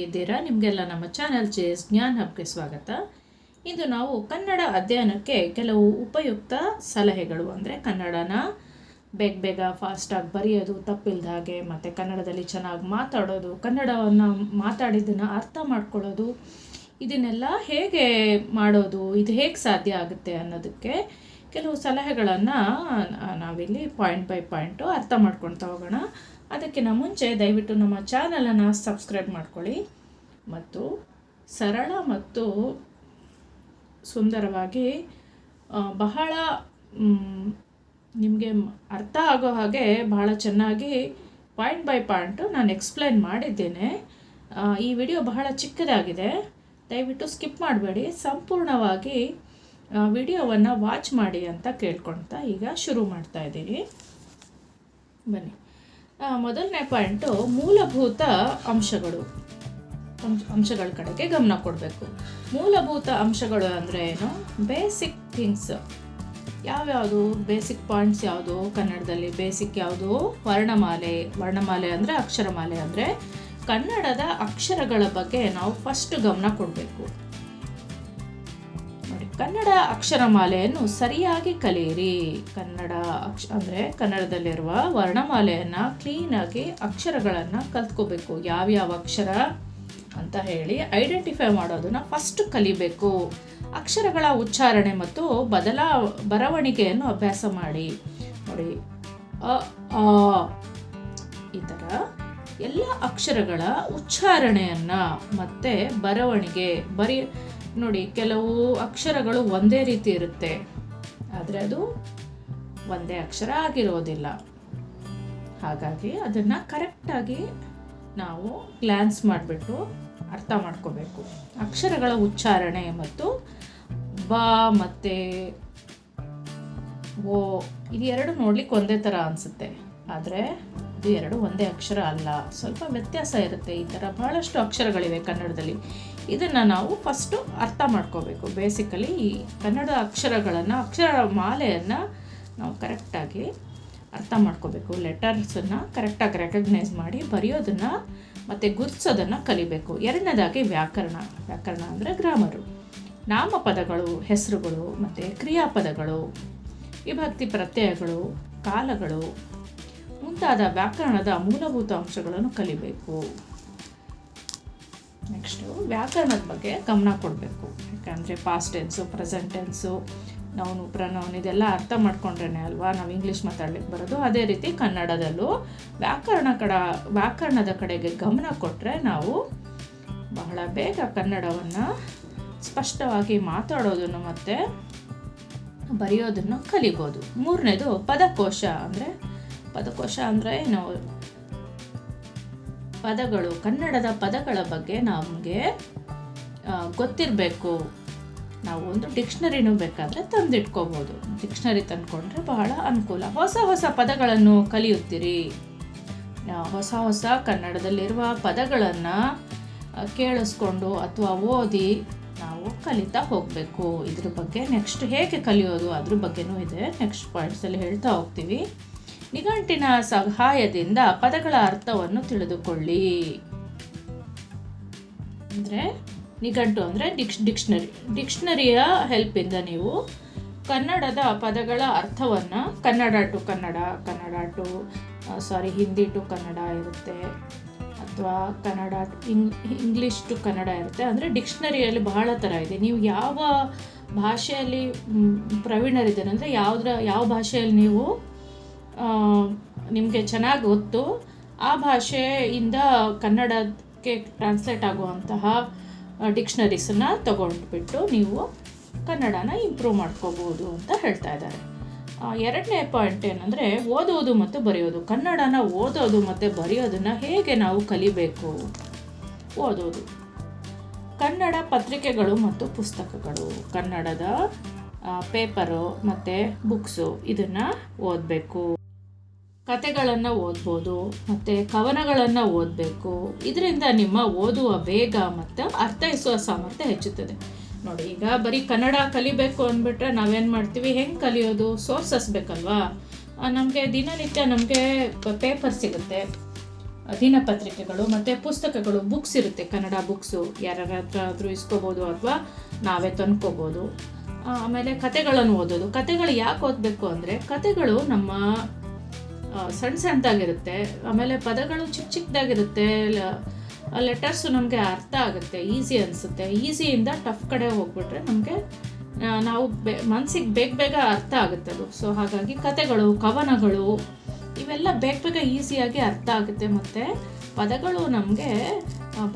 ಹೇಗಿದ್ದೀರಾ ನಿಮಗೆಲ್ಲ ನಮ್ಮ ಚಾನಲ್ ಜೇಸ್ ಜ್ಞಾನ್ ಹಬ್ಗೆ ಸ್ವಾಗತ. ಇಂದು ನಾವು ಕನ್ನಡ ಅಧ್ಯಯನಕ್ಕೆ ಕೆಲವು ಉಪಯುಕ್ತ ಸಲಹೆಗಳು ಅಂದರೆ ಕನ್ನಡನ ಬೇಗ ಬೇಗ ಫಾಸ್ಟಾಗಿ ಬರೆಯೋದು, ತಪ್ಪಿಲ್ದ ಹಾಗೆ ಮತ್ತು ಕನ್ನಡದಲ್ಲಿ ಚೆನ್ನಾಗಿ ಮಾತಾಡೋದು, ಕನ್ನಡವನ್ನು ಮಾತಾಡಿದ್ದನ್ನು ಅರ್ಥ ಮಾಡ್ಕೊಳ್ಳೋದು, ಇದನ್ನೆಲ್ಲ ಹೇಗೆ ಮಾಡೋದು, ಇದು ಹೇಗೆ ಸಾಧ್ಯ ಆಗುತ್ತೆ ಅನ್ನೋದಕ್ಕೆ ಕೆಲವು ಸಲಹೆಗಳನ್ನು ನಾವಿಲ್ಲಿ ಪಾಯಿಂಟ್ ಬೈ ಪಾಯಿಂಟು ಅರ್ಥ ಮಾಡ್ಕೊಳ್ತಾ ಹೋಗೋಣ. ಅದಕ್ಕಿಂತ ಮುಂಚೆ ದಯವಿಟ್ಟು ನಮ್ಮ ಚಾನಲನ್ನು ಸಬ್ಸ್ಕ್ರೈಬ್ ಮಾಡ್ಕೊಳ್ಳಿ ಮತ್ತು ಸರಳ ಮತ್ತು ಸುಂದರವಾಗಿ ಬಹಳ ನಿಮಗೆ ಅರ್ಥ ಆಗೋ ಹಾಗೆ ಬಹಳ ಚೆನ್ನಾಗಿ ಪಾಯಿಂಟ್ ಬೈ ಪಾಯಿಂಟು ನಾನು ಎಕ್ಸ್ಪ್ಲೈನ್ ಮಾಡಿದ್ದೇನೆ. ಈ ವಿಡಿಯೋ ಬಹಳ ಚಿಕ್ಕದಾಗಿದೆ. ದಯವಿಟ್ಟು ಸ್ಕಿಪ್ ಮಾಡಬೇಡಿ. ಸಂಪೂರ್ಣವಾಗಿ ವಿಡಿಯೋವನ್ನು ವಾಚ್ ಮಾಡಿ ಅಂತ ಕೇಳ್ಕೊಳ್ತಾ ಈಗ ಶುರು ಮಾಡ್ತಾ ಇದ್ದೀನಿ. ಬನ್ನಿ. ಮೊದಲನೇ ಪಾಯಿಂಟು ಮೂಲಭೂತ ಅಂಶಗಳು. ಅಂಶ, ಅಂಶಗಳ ಕಡೆಗೆ ಗಮನ ಕೊಡಬೇಕು. ಮೂಲಭೂತ ಅಂಶಗಳು ಅಂದರೆ ಏನು? ಬೇಸಿಕ್ ಥಿಂಗ್ಸ್ ಯಾವ್ಯಾವುದು? ಬೇಸಿಕ್ ಪಾಯಿಂಟ್ಸ್ ಯಾವುದು? ಕನ್ನಡದಲ್ಲಿ ಬೇಸಿಕ್ ಯಾವುದು? ವರ್ಣಮಾಲೆ. ವರ್ಣಮಾಲೆ ಅಂದರೆ ಅಕ್ಷರಮಾಲೆ ಅಂದರೆ ಕನ್ನಡದ ಅಕ್ಷರಗಳ ಬಗ್ಗೆ ನಾವು ಫಸ್ಟ್ ಗಮನ ಕೊಡಬೇಕು. ಕನ್ನಡ ಅಕ್ಷರಮಾಲೆಯನ್ನು ಸರಿಯಾಗಿ ಕಲಿಯಿರಿ. ಕನ್ನಡ ಅಕ್ಷ, ಅಂದರೆ ಕನ್ನಡದಲ್ಲಿರುವ ವರ್ಣಮಾಲೆಯನ್ನು ಕ್ಲೀನಾಗಿ ಅಕ್ಷರಗಳನ್ನು ಕಲ್ತ್ಕೋಬೇಕು. ಯಾವ್ಯಾವ ಅಕ್ಷರ ಅಂತ ಹೇಳಿ ಐಡೆಂಟಿಫೈ ಮಾಡೋದನ್ನು ಫಸ್ಟ್ ಕಲಿಬೇಕು. ಅಕ್ಷರಗಳ ಉಚ್ಚಾರಣೆ ಮತ್ತು ಬದಲಾ, ಬರವಣಿಗೆಯನ್ನು ಅಭ್ಯಾಸ ಮಾಡಿ. ನೋಡಿ, ಅ ಈ ಥರ ಎಲ್ಲ ಅಕ್ಷರಗಳ ಉಚ್ಚಾರಣೆಯನ್ನು ಮತ್ತು ಬರವಣಿಗೆ, ಬರಿ ನೋಡಿ, ಕೆಲವು ಅಕ್ಷರಗಳು ಒಂದೇ ರೀತಿ ಇರುತ್ತೆ. ಆದರೆ ಅದು ಒಂದೇ ಅಕ್ಷರ ಆಗಿರೋದಿಲ್ಲ. ಹಾಗಾಗಿ ಅದನ್ನು ಕರೆಕ್ಟಾಗಿ ನಾವು ಗ್ಲ್ಯಾನ್ಸ್ ಮಾಡಿಬಿಟ್ಟು ಅರ್ಥ ಮಾಡ್ಕೋಬೇಕು. ಅಕ್ಷರಗಳ ಉಚ್ಚಾರಣೆ ಮತ್ತು ಬ ಮತ್ತು ಓ, ಇದು ಎರಡು ನೋಡ್ಲಿಕ್ಕೆ ಒಂದೇ ಥರ ಅನಿಸುತ್ತೆ. ಆದರೆ ಇದು ಎರಡು ಒಂದೇ ಅಕ್ಷರ ಅಲ್ಲ. ಸ್ವಲ್ಪ ವ್ಯತ್ಯಾಸ ಇರುತ್ತೆ. ಈ ಥರ ಬಹಳಷ್ಟು ಅಕ್ಷರಗಳಿವೆ ಕನ್ನಡದಲ್ಲಿ. ಇದನ್ನು ನಾವು ಫಸ್ಟು ಅರ್ಥ ಮಾಡ್ಕೋಬೇಕು. ಬೇಸಿಕಲಿ ಈ ಕನ್ನಡ ಅಕ್ಷರಗಳನ್ನು, ಅಕ್ಷರ ಮಾಲೆಯನ್ನು ನಾವು ಕರೆಕ್ಟಾಗಿ ಅರ್ಥ ಮಾಡ್ಕೋಬೇಕು. ಲೆಟರ್ಸನ್ನು ಕರೆಕ್ಟಾಗಿ ರೆಕಗ್ನೈಸ್ ಮಾಡಿ ಬರೆಯೋದನ್ನು ಮತ್ತು ಗುರ್ಸೋದನ್ನು ಕಲಿಬೇಕು. ಎರಡನೇದಾಗಿ ವ್ಯಾಕರಣ. ವ್ಯಾಕರಣ ಅಂದರೆ ಗ್ರಾಮರು ನಾಮಪದಗಳು, ಹೆಸರುಗಳು, ಮತ್ತು ಕ್ರಿಯಾಪದಗಳು, ವಿಭಕ್ತಿ ಪ್ರತ್ಯಯಗಳು, ಕಾಲಗಳು ಮುಂತಾದ ವ್ಯಾಕರಣದ ಮೂಲಭೂತ ಅಂಶಗಳನ್ನು ಕಲಿಬೇಕು. ವ್ಯಾಕರಣದ ಬಗ್ಗೆ ಗಮನ ಕೊಡಬೇಕು. ಯಾಕಂದರೆ past tense present tense noun pronoun ಇದೆಲ್ಲ ಅರ್ಥ ಮಾಡ್ಕೊಂಡ್ರೇ ಅಲ್ವಾ? ನಾವು ಇಂಗ್ಲೀಷ್ ಮಾತಾಡ್ಲಿಕ್ಕೆ ಬರೋದು. ಅದೇ ರೀತಿ ಕನ್ನಡದಲ್ಲೂ ವ್ಯಾಕರಣ ಕಡ, ವ್ಯಾಕರಣದ ಕಡೆಗೆ ಗಮನ ಕೊಟ್ಟರೆ ನಾವು ಬಹಳ ಬೇಗ ಕನ್ನಡವನ್ನು ಸ್ಪಷ್ಟವಾಗಿ ಮಾತಾಡೋದನ್ನು ಮತ್ತು ಬರೆಯೋದನ್ನು ಕಲಿಬೋದು. ಮೂರನೇದು ಪದಕೋಶ ಅಂದರೆ ಪದಕೋಶ ಅಂದರೆ ಏನು? ಪದಗಳು, ಕನ್ನಡದ ಪದಗಳ ಬಗ್ಗೆ ನಮಗೆ ಗೊತ್ತಿರಬೇಕು. ನಾವು ಒಂದು ಡಿಕ್ಷನರಿನೂ ಬೇಕಾದರೆ ತಂದಿಟ್ಕೋಬೋದು. ಡಿಕ್ಷನರಿ ತಂದ್ಕೊಂಡ್ರೆ ಬಹಳ ಅನುಕೂಲ. ಹೊಸ ಹೊಸ ಪದಗಳನ್ನು ಕಲಿಯುತ್ತೀರಿ. ಹೊಸ ಹೊಸ ಕನ್ನಡದಲ್ಲಿರುವ ಪದಗಳನ್ನು ಕೇಳಿಸ್ಕೊಂಡು ಅಥವಾ ಓದಿ ನಾವು ಕಲಿತಾ ಹೋಗಬೇಕು. ಇದ್ರ ಬಗ್ಗೆ ನೆಕ್ಸ್ಟ್ ಹೇಗೆ ಕಲಿಯೋದು? ಅದ್ರ ಬಗ್ಗೆನೂ ಇದೆ. ನೆಕ್ಸ್ಟ್ ಪಾಯಿಂಟ್ಸಲ್ಲಿ ಹೇಳ್ತಾ ಹೋಗ್ತೀವಿ. ನಿಘಂಟಿನ ಸಹಾಯದಿಂದ ಪದಗಳ ಅರ್ಥವನ್ನು ತಿಳಿದುಕೊಳ್ಳಿ. ಅಂದರೆ ನಿಘಂಟು ಅಂದರೆ ಡಿಕ್ಷ್ ಡಿಕ್ಷನರಿ ಡಿಕ್ಷನರಿಯ ಹೆಲ್ಪಿಂದ ನೀವು ಕನ್ನಡದ ಪದಗಳ ಅರ್ಥವನ್ನು Kannada to Kannada Kannada to sorry Hindi to Kannada ಇರುತ್ತೆ. ಅಥವಾ ಕನ್ನಡ ಇಂಗ್ ಇಂಗ್ಲೀಷ್ ಟು ಕನ್ನಡ ಇರುತ್ತೆ. ಅಂದರೆ ಡಿಕ್ಷನರಿಯಲ್ಲಿ ಬಹಳ ಥರ ಇದೆ. ನೀವು ಯಾವ ಭಾಷೆಯಲ್ಲಿ ಪ್ರವೀಣರಿದ್ದೀರ ಅಂದರೆ ಯಾವುದ್ರ, ಯಾವ ಭಾಷೆಯಲ್ಲಿ ನೀವು ನಿಮಗೆ ಚೆನ್ನಾಗಿ ಗೊತ್ತು. ಆ ಭಾಷೆಯಿಂದ ಕನ್ನಡಕ್ಕೆ ಟ್ರಾನ್ಸ್ಲೇಟ್ ಆಗುವಂತಹ ಡಿಕ್ಷ್ನರೀಸನ್ನು ತಗೊಂಡ್ಬಿಟ್ಟು ನೀವು ಕನ್ನಡನ ಇಂಪ್ರೂವ್ ಮಾಡ್ಕೋಬೋದು ಅಂತ ಹೇಳ್ತಾ ಇದ್ದಾರೆ. ಎರಡನೇ ಪಾಯಿಂಟ್ ಏನಂದರೆ, ಓದೋದು ಮತ್ತು ಬರೆಯೋದು. ಕನ್ನಡನ ಓದೋದು ಮತ್ತು ಬರೆಯೋದನ್ನು ಹೇಗೆ ನಾವು ಕಲಿಬೇಕು? ಓದೋದು. ಕನ್ನಡ ಪತ್ರಿಕೆಗಳು ಮತ್ತು ಪುಸ್ತಕಗಳು. ಕನ್ನಡದ ಪೇಪರು ಮತ್ತು ಬುಕ್ಸು ಇದನ್ನು ಓದಬೇಕು. ಕತೆಗಳನ್ನು ಓದ್ಬೋದು, ಮತ್ತು ಕವನಗಳನ್ನು ಓದಬೇಕು. ಇದರಿಂದ ನಿಮ್ಮ ಓದುವ ವೇಗ ಮತ್ತು ಅರ್ಥೈಸುವ ಸಾಮರ್ಥ್ಯ ಹೆಚ್ಚುತ್ತದೆ. ನೋಡಿ, ಈಗ ಬರೀ ಕನ್ನಡ ಕಲಿಬೇಕು ಅಂದ್ಬಿಟ್ರೆ ನಾವೇನು ಮಾಡ್ತೀವಿ? ಹೆಂಗೆ ಕಲಿಯೋದು? ಸೋರ್ಸಸ್ ಬೇಕಲ್ವಾ? ನಮಗೆ ದಿನನಿತ್ಯ ನಮಗೆ ಪೇಪರ್ ಸಿಗುತ್ತೆ. ದಿನಪತ್ರಿಕೆಗಳು ಮತ್ತು ಪುಸ್ತಕಗಳು, ಬುಕ್ಸ್ ಇರುತ್ತೆ. ಕನ್ನಡ ಬುಕ್ಸು. ಯಾರ್ಯಾರ ಹತ್ರ ಆದರೂ ಇಸ್ಕೋಬೋದು ಅಥವಾ ನಾವೇ ತಂದ್ಕೋಬೋದು. ಆಮೇಲೆ ಕತೆಗಳನ್ನು ಓದೋದು. ಕತೆಗಳು ಯಾಕೆ ಓದಬೇಕು ಅಂದರೆ ಕತೆಗಳು ನಮ್ಮ ಸಣ್ಣ ಸಣ್ಣದಾಗಿರುತ್ತೆ ಆಮೇಲೆ ಪದಗಳು ಚಿಕ್ಕ ಚಿಕ್ಕದಾಗಿರುತ್ತೆ ಲೆಟರ್ಸು ನಮಗೆ ಅರ್ಥ ಆಗುತ್ತೆ. ಈಸಿ ಅನಿಸುತ್ತೆ. ಈಸಿಯಿಂದ ಟಫ್ ಕಡೆ ಹೋಗ್ಬಿಟ್ರೆ ನಮಗೆ ನಾವು ಬೆ ಮನಸ್ಸಿಗೆ ಬೇಗ ಬೇಗ ಅರ್ಥ ಆಗುತ್ತೆ ಅದು. ಸೊ ಹಾಗಾಗಿ ಕತೆಗಳು ಕವನಗಳು, ಇವೆಲ್ಲ ಬೇಗ ಬೇಗ ಈಸಿಯಾಗಿ ಅರ್ಥ ಆಗುತ್ತೆ. ಮತ್ತು ಪದಗಳು ನಮಗೆ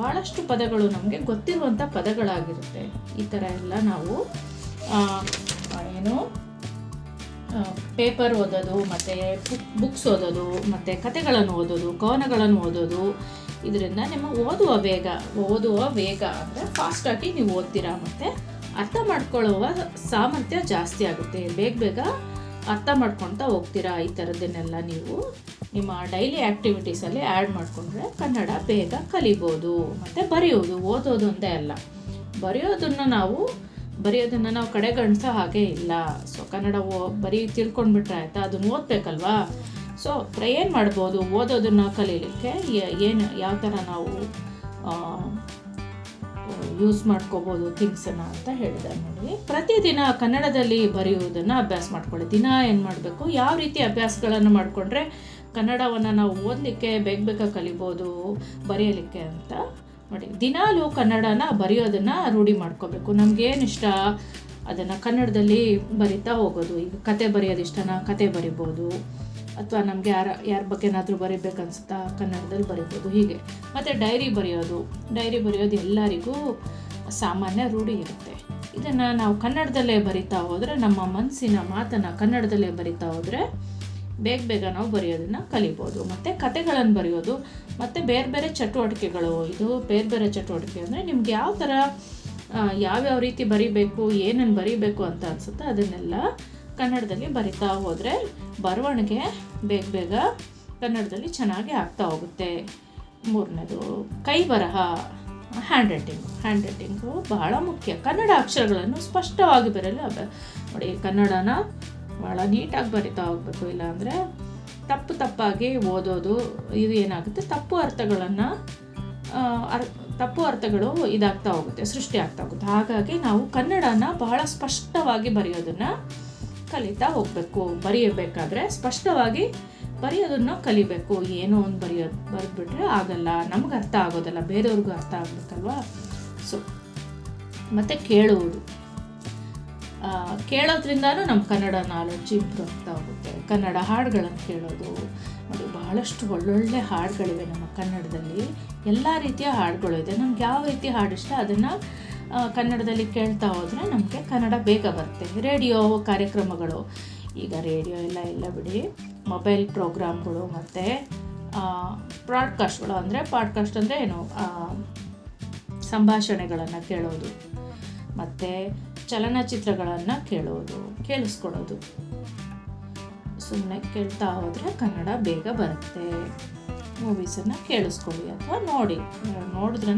ಭಾಳಷ್ಟು ಪದಗಳು ನಮಗೆ ಗೊತ್ತಿರುವಂಥ ಪದಗಳಾಗಿರುತ್ತೆ. ಈ ಥರ ಎಲ್ಲ ನಾವು ಏನು ಪೇಪರ್ ಓದೋದು, ಮತ್ತು ಬುಕ್ಸ್ ಓದೋದು, ಮತ್ತು ಕತೆಗಳನ್ನು ಓದೋದು ಕವನಗಳನ್ನು ಓದೋದು. ಇದರಿಂದ ನಿಮ್ಮ ಓದುವ ವೇಗ ಓದುವ ವೇಗ ಅಂದರೆ ಫಾಸ್ಟಾಗಿ ನೀವು ಓದ್ತೀರಾ ಮತ್ತು ಅರ್ಥ ಮಾಡ್ಕೊಳ್ಳುವ ಸಾಮರ್ಥ್ಯ ಜಾಸ್ತಿ ಆಗುತ್ತೆ. ಬೇಗ ಬೇಗ ಅರ್ಥ ಮಾಡ್ಕೊತಾ ಹೋಗ್ತೀರಾ ಈ ಥರದ್ದನ್ನೆಲ್ಲ ನೀವು ನಿಮ್ಮ ಡೈಲಿ ಆ್ಯಕ್ಟಿವಿಟೀಸಲ್ಲಿ ಆ್ಯಡ್ ಮಾಡಿಕೊಂಡ್ರೆ ಕನ್ನಡ ಬೇಗ ಕಲಿಬೋದು, ಮತ್ತು ಬರೆಯೋದು, ಓದೋದು ಅಂತ ಅಲ್ಲ. ಬರೆಯೋದನ್ನು ನಾವು ಬರೆಯೋದನ್ನು ನಾವು ಕಡೆಗಣಿಸೋ ಹಾಗೆ ಇಲ್ಲ. ಸೊ ಕನ್ನಡ ಓ, ಬರೀ ತಿಳ್ಕೊಂಡ್ಬಿಟ್ರೆ ಆಯಿತಾ? ಅದನ್ನು ಓದಬೇಕಲ್ವಾ? ಸೊ ಏನು ಮಾಡ್ಬೋದು? ಓದೋದನ್ನು ಕಲೀಲಿಕ್ಕೆ ಏನು, ಯಾವ ಥರ ನಾವು ಯೂಸ್ ಮಾಡ್ಕೋಬೋದು ಥಿಂಗ್ಸನ್ನು ಅಂತ ಹೇಳಿದೆ ನೋಡಿ. ಪ್ರತಿದಿನ ಕನ್ನಡದಲ್ಲಿ ಬರೆಯುವುದನ್ನು ಅಭ್ಯಾಸ ಮಾಡ್ಕೊಳ್ಳಿ. ದಿನ ಏನು ಮಾಡಬೇಕು? ಯಾವ ರೀತಿ ಅಭ್ಯಾಸಗಳನ್ನು ಮಾಡಿಕೊಂಡ್ರೆ ಕನ್ನಡವನ್ನು ನಾವು ಓದಲಿಕ್ಕೆ ಬೇಗ ಬೇಗ ಕಲಿಬೋದು, ಬರೆಯಲಿಕ್ಕೆ ಅಂತ ನೋಡಿ. ದಿನಾಲೂ ಕನ್ನಡನ ಬರೆಯೋದನ್ನು ರೂಢಿ ಮಾಡ್ಕೋಬೇಕು. ನಮಗೇನು ಇಷ್ಟ ಅದನ್ನು ಕನ್ನಡದಲ್ಲಿ ಬರಿತಾ ಹೋಗೋದು. ಈಗ ಕತೆ ಬರೆಯೋದು ಇಷ್ಟನಾ? ಕತೆ ಬರಿಬೋದು. ಅಥವಾ ನಮಗೆ ಯಾರ ಯಾರ ಬಗ್ಗೆನಾದರೂ ಬರಿಬೇಕನ್ಸುತ್ತಾ ಕನ್ನಡದಲ್ಲಿ ಬರಿಬೋದು. ಹೀಗೆ. ಮತ್ತು ಡೈರಿ ಬರೆಯೋದು. ಡೈರಿ ಬರೆಯೋದು ಎಲ್ಲರಿಗೂ ಸಾಮಾನ್ಯ ರೂಢಿ ಇರುತ್ತೆ. ಇದನ್ನು ನಾವು ಕನ್ನಡದಲ್ಲೇ ಬರಿತಾ ಹೋದರೆ, ನಮ್ಮ ಮನಸ್ಸಿನ ಮಾತನ್ನು ಕನ್ನಡದಲ್ಲೇ ಬರಿತಾ ಹೋದರೆ, ಬೇಗ ಬೇಗ ನಾವು ಬರೆಯೋದನ್ನು ಕಲಿಬೋದು. ಮತ್ತು ಕತೆಗಳನ್ನು ಬರೆಯೋದು ಮತ್ತು ಬೇರೆ ಬೇರೆ ಚಟುವಟಿಕೆಗಳು. ಇದು ಬೇರೆ ಬೇರೆ ಚಟುವಟಿಕೆ ಅಂದರೆ ನಿಮ್ಗೆ ಯಾವ ಥರ ಯಾವ್ಯಾವ ರೀತಿ ಬರಿಬೇಕು ಏನನ್ನು ಬರಿಬೇಕು ಅಂತ ಅನಿಸುತ್ತೆ ಅದನ್ನೆಲ್ಲ ಕನ್ನಡದಲ್ಲಿ ಬರಿತಾ ಹೋದರೆ ಬರವಣಿಗೆ ಬೇಗ ಬೇಗ ಕನ್ನಡದಲ್ಲಿ ಚೆನ್ನಾಗಿ ಆಗ್ತಾ ಹೋಗುತ್ತೆ. ಮೂರನೇದು, ಕೈ ಬರಹ ಹ್ಯಾಂಡ್ ರೈಟಿಂಗು ಹ್ಯಾಂಡ್ ರೈಟಿಂಗು ಬಹಳ ಮುಖ್ಯ. ಕನ್ನಡ ಅಕ್ಷರಗಳನ್ನು ಸ್ಪಷ್ಟವಾಗಿ ಬರೆಯಲು ನೋಡಿ, ಕನ್ನಡನ ಭಾಳ ನೀಟಾಗಿ ಬರಿತಾ ಹೋಗ್ಬೇಕು. ಇಲ್ಲಾಂದರೆ ತಪ್ಪು ತಪ್ಪಾಗಿ ಓದೋದು, ಇದು ಏನಾಗುತ್ತೆ? ತಪ್ಪು ಅರ್ಥಗಳನ್ನು ಅರ್, ತಪ್ಪು ಅರ್ಥಗಳು ಇದಾಗ್ತಾ ಹೋಗುತ್ತೆ, ಸೃಷ್ಟಿ ಆಗ್ತಾ ಹೋಗುತ್ತೆ. ಹಾಗಾಗಿ ನಾವು ಕನ್ನಡನ ಬಹಳ ಸ್ಪಷ್ಟವಾಗಿ ಬರೆಯೋದನ್ನು ಕಲಿತಾ ಹೋಗಬೇಕು. ಬರೆಯಬೇಕಾದ್ರೆ ಸ್ಪಷ್ಟವಾಗಿ ಬರೆಯೋದನ್ನು ಕಲಿಬೇಕು. ಏನೋ ಒಂದು ಬರೆಯೋದು ಬರೆದ್ಬಿಟ್ರೆ ಆಗಲ್ಲ. ನಮ್ಗೆ ಅರ್ಥ ಆಗೋದಲ್ಲ, ಬೇರೆಯವ್ರಿಗೂ ಅರ್ಥ ಆಗಬೇಕಲ್ವಾ? ಸೊ ಮತ್ತು ಕೇಳುವುದು. ಕೇಳೋದ್ರಿಂದನೂ ನಮ್ಮ ಕನ್ನಡ ನಾಲೆಡ್ಜ್ ಇಂಪ್ರೂವ್ ಆಗ್ತಾ ಹೋಗುತ್ತೆ ಕನ್ನಡ ಹಾಡುಗಳನ್ನು ಕೇಳೋದು ನೋಡಿ ಬಹಳಷ್ಟು ಒಳ್ಳೊಳ್ಳೆ ಹಾಡುಗಳಿವೆ ನಮ್ಮ ಕನ್ನಡದಲ್ಲಿ. ಎಲ್ಲ ರೀತಿಯ ಹಾಡುಗಳು ಇದೆ. ನಮ್ಗೆ ಯಾವ ರೀತಿ ಹಾಡು ಇಷ್ಟ ಅದನ್ನು ಕನ್ನಡದಲ್ಲಿ ಕೇಳ್ತಾ ಹೋದರೆ ನಮಗೆ ಕನ್ನಡ ಬೇಗ ಬರುತ್ತೆ. ರೇಡಿಯೋ ಕಾರ್ಯಕ್ರಮಗಳು, ಈಗ ರೇಡಿಯೋ ಎಲ್ಲ ಎಲ್ಲ ಬಿಡಿ. ಮೊಬೈಲ್ ಪ್ರೋಗ್ರಾಮ್ಗಳು ಮತ್ತು ಬ್ರಾಡ್ಕಾಸ್ಟ್ಗಳು ಅಂದರೆ ಪಾಡ್ಕಾಸ್ಟ್ ಅಂದರೆ ಏನು ಸಂಭಾಷಣೆಗಳನ್ನು ಕೇಳೋದು. ಮತ್ತು ಚಲನಚಿತ್ರಗಳನ್ನು ಕೇಳೋದು, ಕೇಳಿಸ್ಕೊಳ್ಳೋದು. ಸುಮ್ಮನೆ ಕೇಳ್ತಾ ಹೋದರೆ ಕನ್ನಡ ಬೇಗ ಬರುತ್ತೆ. ಮೂವೀಸನ್ನು ಕೇಳಿಸ್ಕೊಳ್ಳಿ ಅಥವಾ ನೋಡಿ. ನೋಡಿದ್ರೇ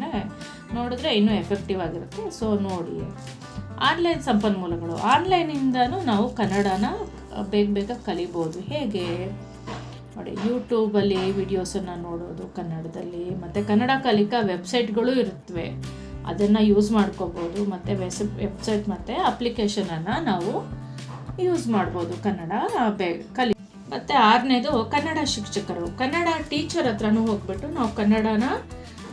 ನೋಡಿದ್ರೆ ಇನ್ನೂ ಎಫೆಕ್ಟಿವ್ ಆಗಿರುತ್ತೆ ಸೊ ನೋಡಿ. ಆನ್ಲೈನ್ ಸಂಪನ್ಮೂಲಗಳು. ಆನ್ಲೈನಿಂದನೂ ನಾವು ಕನ್ನಡನ ಬೇಗ ಬೇಗ ಕಲಿಬೋದು. ಹೇಗೆ? ನೋಡಿ ಯೂಟ್ಯೂಬಲ್ಲಿ ವಿಡಿಯೋಸನ್ನು ನೋಡೋದು, ಕನ್ನಡದಲ್ಲಿ. ಮತ್ತು ಕನ್ನಡ ಕಲಿಕಾ ವೆಬ್ಸೈಟ್ಗಳು ಇರುತ್ತವೆ ಅದನ್ನು ಯೂಸ್ ಮಾಡ್ಕೋಬೋದು. ಮತ್ತು ವೆಸ್ ವೆಬ್ಸೈಟ್ ಮತ್ತು ಅಪ್ಲಿಕೇಶನನ್ನು ನಾವು ಯೂಸ್ ಮಾಡ್ಬೋದು ಕನ್ನಡ ಬೆ, ಕಲಿ, ಮತ್ತು ಆರನೇದು ಕನ್ನಡ ಶಿಕ್ಷಕರು. ಕನ್ನಡ ಟೀಚರ್ ಹತ್ರನೂ ಹೋಗ್ಬಿಟ್ಟು ನಾವು ಕನ್ನಡನ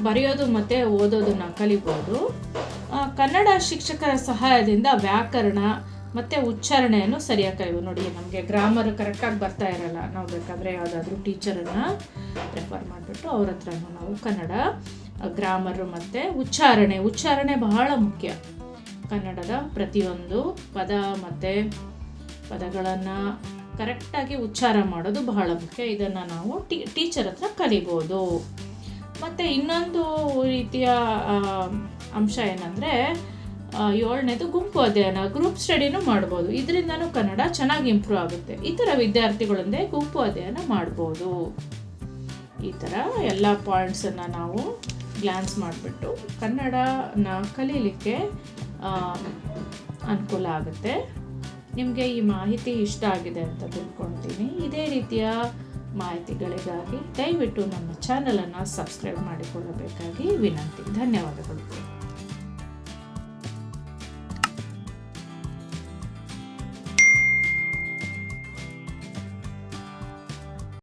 ಬರೆಯೋದು ಮತ್ತು ಓದೋದನ್ನು ಕಲಿಬೋದು. ಕನ್ನಡ ಶಿಕ್ಷಕರ ಸಹಾಯದಿಂದ ವ್ಯಾಕರಣ ಮತ್ತು ಉಚ್ಚಾರಣೆಯನ್ನು ಸರಿಯಾಗಿ ನೋಡಿ, ನಮಗೆ ಗ್ರಾಮರ್ ಕರೆಕ್ಟಾಗಿ ಬರ್ತಾ ಇರಲ್ಲ. ನಾವು ಬೇಕಾದರೆ ಯಾವುದಾದ್ರೂ ಟೀಚರನ್ನು ರೆಫರ್ ಮಾಡಿಬಿಟ್ಟು ಅವ್ರ ಹತ್ರನೂ ನಾವು ಕನ್ನಡ ಗ್ರಾಮರು ಮತ್ತು ಉಚ್ಚಾರಣೆ. ಉಚ್ಚಾರಣೆ ಬಹಳ ಮುಖ್ಯ. ಕನ್ನಡದ ಪ್ರತಿಯೊಂದು ಪದ ಮತ್ತು ಪದಗಳನ್ನು ಕರೆಕ್ಟಾಗಿ ಉಚ್ಚಾರ ಮಾಡೋದು ಬಹಳ ಮುಖ್ಯ. ಇದನ್ನು ನಾವು ಟೀ ಟೀಚರ್ ಹತ್ರ ಕಲಿಬೋದು. ಮತ್ತು ಇನ್ನೊಂದು ರೀತಿಯ ಅಂಶ ಏನಂದರೆ ಏಳನೇದು ಗುಂಪು ಅಧ್ಯಯನ ಗ್ರೂಪ್ ಸ್ಟಡಿನೂ ಮಾಡ್ಬೋದು. ಇದರಿಂದನೂ ಕನ್ನಡ ಚೆನ್ನಾಗಿ ಇಂಪ್ರೂವ್ ಆಗುತ್ತೆ. ಈ ಥರ ವಿದ್ಯಾರ್ಥಿಗಳೊಂದೇ ಗುಂಪು ಅಧ್ಯಯನ ಮಾಡ್ಬೋದು. ಈ ಥರ ಎಲ್ಲ ಪಾಯಿಂಟ್ಸನ್ನು ನಾವು ಗ್ಲಾನ್ಸ್ ಮಾಡಿಬಿಟ್ಟು ಕನ್ನಡನ ಕಲೀಲಿಕ್ಕೆ ಅನುಕೂಲ ಆಗುತ್ತೆ. ನಿಮಗೆ ಈ ಮಾಹಿತಿ ಇಷ್ಟ ಆಗಿದೆ ಅಂತ ತಿಳ್ಕೊಳ್ತೀನಿ. ಇದೇ ರೀತಿಯ ಮಾಹಿತಿಗಳಿಗಾಗಿ ದಯವಿಟ್ಟು ನಮ್ಮ ಚಾನಲನ್ನು ಸಬ್ಸ್ಕ್ರೈಬ್ ಮಾಡಿಕೊಳ್ಳಬೇಕಾಗಿ ವಿನಂತಿ. ಧನ್ಯವಾದಗಳು.